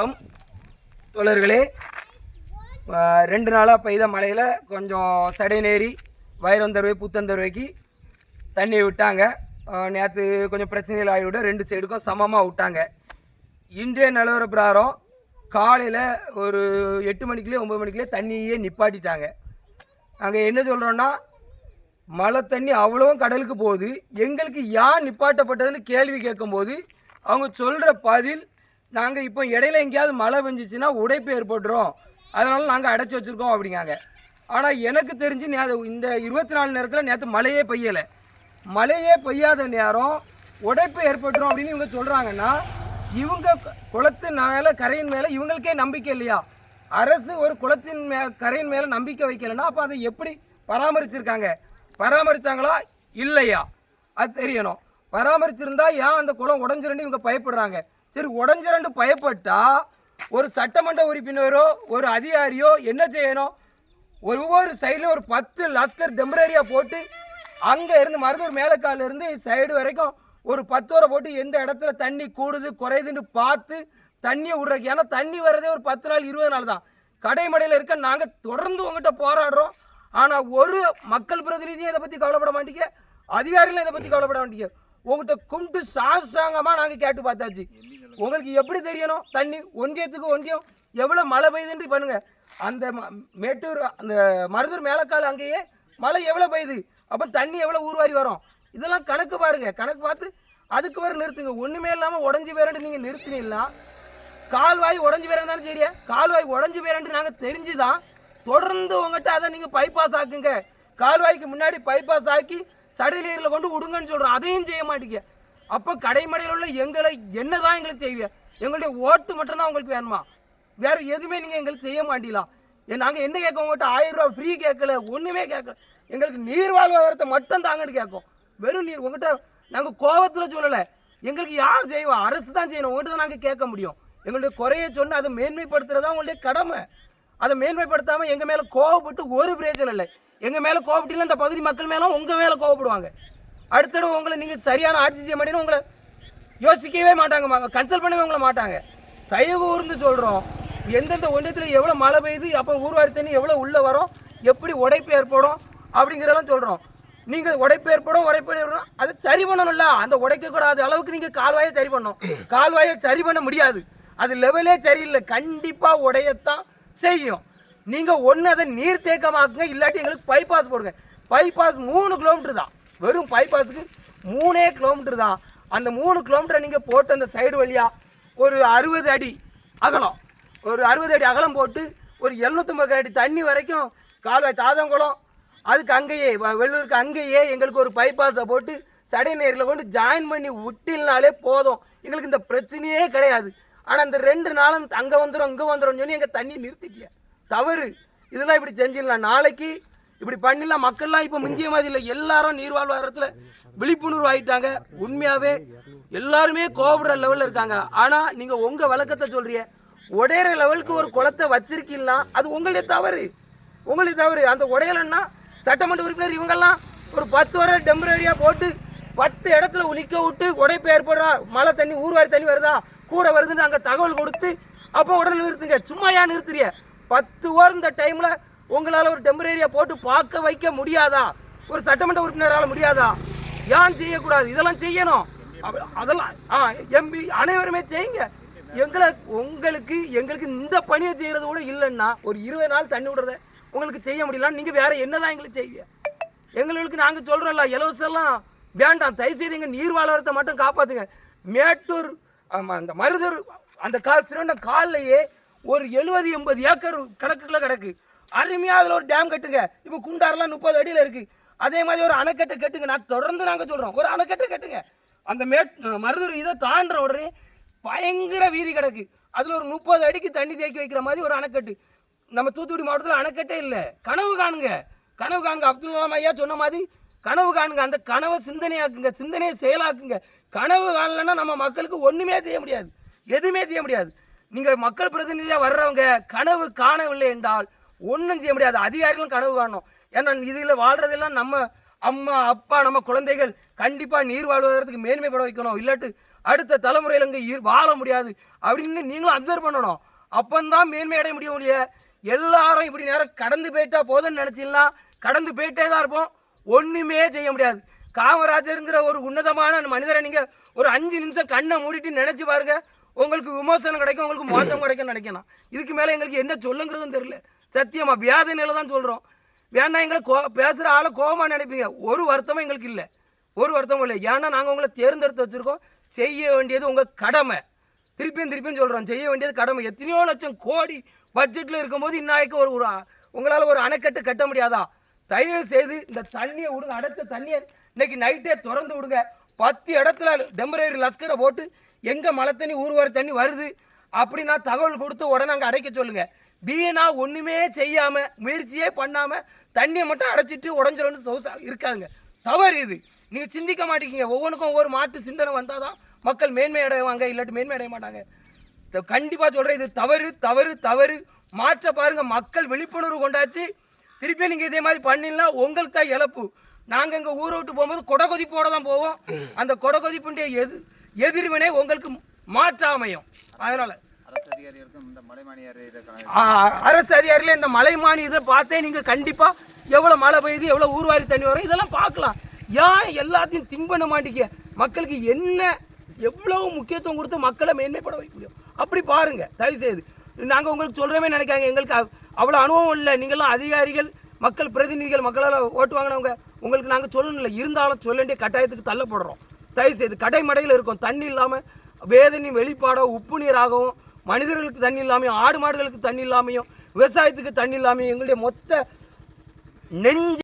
வணக்கம் தோழர்களே. ரெண்டு நாளாக பெய்த மழையில் கொஞ்சம் சடைநேரி வைரந்தருவை புத்தந்தருவைக்கு தண்ணி விட்டாங்க. நேற்று கொஞ்சம் பிரச்சனைகள் ஆகிவிட ரெண்டு சைடுக்கும் சமமாக விட்டாங்க. இன்றைய நிலவர பிரகாரம் காலையில் ஒரு எட்டு மணிக்குள்ளே ஒம்பது மணிக்குள்ளே தண்ணியே நிப்பாட்டிட்டாங்க. நாங்கள் என்ன சொல்கிறோன்னா மழை தண்ணி அவ்வளோவும் கடலுக்கு போகுது. எங்களுக்கு ஏன் நிப்பாட்டப்பட்டதுன்னு கேள்வி கேட்கும்போது அவங்க சொல்கிற பதில் நாங்கள் இப்போ இடையில எங்கேயாவது மழை பெஞ்சிச்சுன்னா உடைப்பு ஏற்பட்டுரும். அதனால நாங்கள் அடைச்சி வச்சுருக்கோம் அப்படிங்காங்க. ஆனால் எனக்கு தெரிஞ்சு நே இந்த இருபத்தி நாலு நேரத்தில் நேற்று மழையே பெய்யலை. மழையே பெய்யாத நேரம் உடைப்பு ஏற்பட்டுரும் அப்படின்னு இவங்க சொல்கிறாங்கன்னா இவங்க குளத்து மேலே கரையின் மேலே இவங்களுக்கே நம்பிக்கை இல்லையா? அரசு ஒரு குளத்தின் மே கரையின் மேலே நம்பிக்கை வைக்கலைன்னா அப்போ அதை எப்படி பராமரிச்சிருக்காங்க? பராமரித்தாங்களா இல்லையா? அது தெரியணும். பராமரிச்சிருந்தா ஏன் அந்த குளம் உடஞ்சிருன்னு இவங்க பயப்படுறாங்க. சரி உடஞ்சிரண்டு பயப்பட்டா ஒரு சட்டமன்ற உறுப்பினரோ ஒரு அதிகாரியோ என்ன செய்யணும்? ஒவ்வொரு சைடில் ஒரு பத்து லஸ்கர் டெம்பரரியாக போட்டு அங்கே இருந்து மருதூர் மேலக்கால்ல இருந்து சைடு வரைக்கும் ஒரு பத்து வரை போட்டு எந்த இடத்துல தண்ணி கூடுது குறையுதுன்னு பார்த்து தண்ணியை விடுறதுக்கு. ஏன்னா தண்ணி வர்றதே ஒரு பத்து நாள் இருபது நாள் தான். கடைமடையில் இருக்க நாங்கள் தொடர்ந்து உங்ககிட்ட போராடுறோம். ஆனால் ஒரு மக்கள் பிரதிநிதியும் இதை பற்றி கவலைப்பட மாட்டீங்க. அதிகாரிகளும் இதை பற்றி கவலைப்பட மாட்டீங்க. உங்கள்கிட்ட கும்பிட்டு சாஷ்டாங்கமாக நாங்கள் கேட்டு பார்த்தாச்சு. உங்களுக்கு எப்படி தெரியணும்? தண்ணி ஒன்றியத்துக்கு ஒன்றியம். எவ்வளோ மழை பெய்யுதுன்னு பண்ணுங்க. அந்த ம- மேட்டூர் அந்த மருதூர் மேலக்கால் அங்கேயே மழை எவ்வளோ பெய்யுது? அப்போ தண்ணி எவ்வளோ ஊர்வாரி வரும்? இதெல்லாம் கணக்கு பாருங்க. கணக்கு பார்த்து அதுக்கு வர நிறுத்துங்க. ஒன்றுமே இல்லாமல் உடஞ்சி வேறண்டு நீங்கள் நிறுத்தினீங்கன்னா கால்வாய் உடஞ்சி வேறன்னு தானே சரியா கால்வாய் உடஞ்சி வேறண்டு நாங்கள் தெரிஞ்சு தான் தொடர்ந்து உங்கள்கிட்ட அதை நீங்கள் பைபாஸ் ஆக்குங்க. கால்வாய்க்கு முன்னாடி பைபாஸ் ஆக்கி சடுநீரில் கொண்டு விடுங்கன்னு சொல்கிறோம் அதையும் செய்ய மாட்டீங்க. அப்போ கடைமடையில் உள்ள எங்களை என்ன தான் எங்களுக்கு செய்வீங்க எங்களுடைய ஓட்டு மட்டும்தான் உங்களுக்கு வேணுமா? வேற எதுவுமே நீங்கள் எங்களுக்கு செய்ய மாட்டீங்களா? நாங்கள் என்ன கேட்க உங்கள்கிட்ட ஆயிரம் ரூபா ஃப்ரீ கேட்கல ஒன்றுமே கேட்கல. எங்களுக்கு நீர் வாழ்வாதாரத்தை மட்டும் தாங்கன்னு கேட்கும் வெறும் நீர் உங்கள்கிட்ட நாங்கள் கோவத்தில் சொல்லலை. எங்களுக்கு யார் செய்வா? அரசு தான் செய்யணும். உங்கள்கிட்ட தான் நாங்கள் கேட்க முடியும். எங்களுடைய குறையை சொன்னால் அதை மேன்மைப்படுத்துகிறதா உங்களுடைய கடமை. அதை மேன்மைப்படுத்தாமல் எங்கள் மேலே கோவப்பட்டு ஒரு பிரயோஜனம் இல்லை. எங்கள் மேலே கோவப்பட்டில இந்த பகுதி மக்கள் மேலும் உங்கள் மேலே கோவப்படுவாங்க. அடுத்தது உங்களை நீங்கள் சரியான ஆட்சி செய்ய மாட்டேன்னு உங்களை யோசிக்கவே மாட்டாங்க. கன்சல்ட் பண்ணவே உங்களை மாட்டாங்க. தயவு ஊர்ந்து சொல்கிறோம் எந்தெந்த ஒன்றியத்தில் எவ்வளோ மழை பெய்யுது அப்போ ஊர்வாரி தண்ணி எவ்வளோ உள்ளே வரும் எப்படி உடைப்பு ஏற்படும் அப்படிங்கிறதெல்லாம் சொல்கிறோம் நீங்கள் உடைப்பு ஏற்படும் உடைப்பு ஏற்படும் அது சரி பண்ணணும்ல. அந்த உடைக்கக்கூடாத அளவுக்கு நீங்கள் கால்வாயை சரி பண்ணணும். கால்வாயை சரி பண்ண முடியாது. அது லெவலே சரியில்லை. கண்டிப்பாக உடையத்தான் செய்யும். நீங்கள் ஒன்று அதை நீர் தேக்கமாக்குங்க இல்லாட்டி எங்களுக்கு பைபாஸ் போடுங்க. பைபாஸ் மூணு கிலோமீட்டர் தான். வெறும் பைபாஸுக்கு மூணே கிலோமீட்டர் தான். அந்த மூணு கிலோமீட்டரை நீங்கள் போட்டு அந்த சைடு வழியாக ஒரு அறுபது அடி அகலம். ஒரு அறுபது அடி அகலம் போட்டு ஒரு எழுநூற்றம்பது அடி தண்ணி வரைக்கும் கால்வாய் தாதங்குளம். அதுக்கு அங்கேயே வ- வெள்ளூருக்கு அங்கேயே எங்களுக்கு ஒரு பைபாஸை போட்டு சடைநேரில் கொண்டு ஜாயின் பண்ணி விட்டில்னாலே போதும். எங்களுக்கு இந்த பிரச்சனையே கிடையாது. ஆனால் இந்த ரெண்டு நாளும் அங்கே வந்துடும் இங்கே வந்துடும் சொல்லி எங்கள் தண்ணி நிறுத்திட்டிய. தவறு. இதெல்லாம் இப்படி செஞ்சிடலாம். நாளைக்கு இப்படி பண்ணிடலாம் மக்கள்லாம் இப்போ முந்திய மாதிரி இல்லை. எல்லாரும் நீர்வாழ்வாரத்தில் விழிப்புணர்வு ஆயிட்டாங்க உண்மையாகவே எல்லாருமே கோபுர லெவலில் இருக்காங்க. ஆனால் நீங்கள் உங்கள் வழக்கத்தை சொல்கிறிய உடையிற லெவலுக்கு ஒரு குளத்தை வச்சிருக்கீங்கன்னா அது உங்களுடைய தவறு. உங்களுடைய தவறு. அந்த உடையலன்னா சட்டமன்ற உறுப்பினர் இவங்கெல்லாம் ஒரு பத்து வரை டெம்பரரியாக போட்டு பத்து இடத்துல உலிக்க விட்டு உடைப்பு ஏற்படுறா மழை தண்ணி ஊர்வாரி தண்ணி வருதா கூட வருதுன்னு அங்கே தகவல் கொடுத்து அப்போ உடனே நிறுத்துங்க. சும்மா ஏன் நிறுத்துறிய பத்து ஓர் இந்த டைமில் உங்களால் ஒரு டெம்பரரியாக போட்டு பார்க்க வைக்க முடியாதா? ஒரு சட்டமன்ற உறுப்பினரால் முடியாதா? ஏன் செய்யக்கூடாது? இதெல்லாம் செய்யணும். அதெல்லாம் ஆ எம்பி அனைவருமே செய்யுங்க. எங்களை உங்களுக்கு எங்களுக்கு இந்த பணியை செய்கிறது கூட இல்லைன்னா ஒரு இருபது நாள் தண்ணி விடுறத உங்களுக்கு செய்ய முடியலன்னு நீங்கள் வேற என்னதான் எங்களுக்கு செய்வீங்க? எங்களுக்கு நாங்கள் சொல்கிறோம்ல இலவசம்லாம் வேண்டாம். தயவுசெய்து எங்கள் நீர் வாழ்வரத்தை மட்டும் காப்பாற்றுங்க மேட்டூர் ஆமாம் அந்த மருதூர் அந்த கால் சிறந்த கால்லையே ஒரு எழுபது எண்பது ஏக்கர் கணக்குக்குள்ள கிடக்கு. அருமையாக அதில் ஒரு டேம் கட்டுங்க. இப்போ குண்டாரெலாம் முப்பது அடியில் இருக்குது அதே மாதிரி ஒரு அணைக்கட்டை கட்டுங்க. நான் தொடர்ந்து நாங்கள் சொல்கிறோம் ஒரு அணைக்கட்டை கட்டுங்க. அந்த மேட் மருதூர் இதை தாண்டுற உடனே பயங்கர வீதி கிடக்கு. அதில் ஒரு முப்பது அடிக்கு தண்ணி தேக்கி வைக்கிற மாதிரி ஒரு அணைக்கட்டு. நம்ம தூத்துக்குடி மாவட்டத்தில் அணைக்கட்டே இல்லை. கனவு காணுங்க. கனவு காணுங்க. அப்துல் கலாம் ஐயா சொன்ன மாதிரி கனவு காணுங்க. அந்த கனவை சிந்தனையாக்குங்க. சிந்தனையை செயலாக்குங்க. கனவு காணலைன்னா நம்ம மக்களுக்கு ஒன்றுமே செய்ய முடியாது. எதுவுமே செய்ய முடியாது. நீங்கள் மக்கள் பிரதிநிதியாக வர்றவங்க கனவு காணவில்லை என்றால் ஒன்றும் செய்ய முடியாது. அதிகாரிகளும் கனவு காணும் ஏன்னா இதில் வாழ்கிறதெல்லாம் நம்ம அம்மா அப்பா நம்ம குழந்தைகள் கண்டிப்பாக நீர் வாழ்வதற்கு மேன்மைப்பட வைக்கணும். இல்லாட்டு அடுத்த தலைமுறையில் இங்கே வாழ முடியாது. அப்படின்னு நீங்களும் அப்சர்வ் பண்ணணும். அப்பந்தான் மேன்மை அடைய முடியும் இல்லையா எல்லாரும் இப்படி நேரம் கடந்து போயிட்டா போதும்னு நினச்சிடலாம் கடந்து போயிட்டே தான் இருப்போம். ஒன்றுமே செய்ய முடியாது. காமராஜருங்கிற ஒரு உன்னதமான மனிதரை நீங்கள் ஒரு அஞ்சு நிமிஷம் கண்ணை மூடிட்டு நினச்சி பாருங்க. உங்களுக்கு விமோசனம் கிடைக்கும் உங்களுக்கு மோசம் கிடைக்கும்னு நினைக்கலாம். இதுக்கு மேலே எங்களுக்கு என்ன சொல்லுங்கிறதும் தெரியல. சத்தியமா நிலை தான் சொல்கிறோம் வேணா எங்களை கோ பேசுகிற ஆளை கோவமாக நினைப்பீங்க. ஒரு வருத்தமும் எங்களுக்கு இல்லை. ஒரு வருத்தமும் இல்லை. ஏன்னா நாங்கள் உங்களை தேர்ந்தெடுத்து வச்சுருக்கோம். செய்ய வேண்டியது உங்கள் கடமை. திருப்பியும் திருப்பியும் சொல்கிறோம் செய்ய வேண்டியது கடமை. எத்தனையோ லட்சம் கோடி பட்ஜெட்டில் இருக்கும்போது இன்னாய்க்கு ஒரு ஒரு உங்களால் ஒரு அணைக்கட்டு கட்ட முடியாதா? தயவு செய்து இந்த தண்ணியை விடுங்க. அடைத்த தண்ணியை இன்னைக்கு நைட்டே திறந்து விடுங்க. பத்து இடத்துல டெம்பரரி லஸ்கரை போட்டு எங்கே மழை தண்ணி ஊர்வாரி தண்ணி வருது அப்படின்னா தகவல் கொடுத்து உடனே அங்கே அடைக்க சொல்லுங்கள் வீணா ஒன்றுமே செய்யாமல் முயற்சியே பண்ணாமல் தண்ணியை மட்டும் அடைச்சிட்டு உடஞ்சிரன்னு சொசா இருக்காங்க. தவறு இது. நீங்கள் சிந்திக்க மாட்டேங்கிங்க ஒவ்வொன்றுக்கும் ஒவ்வொரு மாட்டு சிந்தனை வந்தால் தான் மக்கள் மேன்மை அடைவாங்க இல்லாட்டி மேன்மை அடைய மாட்டாங்க. கண்டிப்பாக சொல்கிறேன் இது தவறு தவறு தவறு. மாற்ற பாருங்கள் மக்கள் விழிப்புணர்வு கொண்டாச்சு. திருப்பி நீங்கள் இதே மாதிரி பண்ணினா உங்களுக்கு தான் இழப்பு. நாங்கள் எங்கள் ஊரை விட்டு போகும்போது கொடகொதிப்போட தான் போவோம். அந்த கொடகொதிப்புடைய எது எதிர்வினை உங்களுக்கு மாற்ற அமையும் அதனால் அரசு இந்த அதிகாரிகள் இந்த மலைமானி இதை பார்த்தே நீங்கள் கண்டிப்பாக எவ்வளோ மழை பெய்யுது எவ்வளோ ஊர்வாரி தண்ணி வரும் இதெல்லாம் பார்க்கலாம். ஏன் எல்லாத்தையும் திங்க் பண்ண மாட்டீங்க? மக்களுக்கு என்ன எவ்வளவு முக்கியத்துவம் கொடுத்து மக்களை மேன்மைப்பட வைக்க முடியும்? அப்படி பாருங்கள் தயவு செய்து நாங்கள் உங்களுக்கு சொல்கிறோமே நினைக்காங்க எங்களுக்கு அவ்வளோ அனுபவம் இல்லை. நீங்களாம் அதிகாரிகள் மக்கள் பிரதிநிதிகள் மக்களால் ஓட்டு வாங்கினவங்க உங்களுக்கு நாங்கள் சொல்லணும் இல்லை. இருந்தாலும் சொல்ல வேண்டிய கட்டாயத்துக்கு தள்ளப்படுறோம். தயவு செய்து கடைமடையில் இருக்கும். தண்ணி இல்லாமல் வேதனை வெளிப்பாடோ உப்பு நீராகவும் மனிதர்களுக்கு தண்ணி இல்லாமையும் ஆடு மாடுகளுக்கு தண்ணி இல்லாமையும் விவசாயத்துக்கு தண்ணி இல்லாமையும் எங்களுடைய மொத்த நெஞ்சு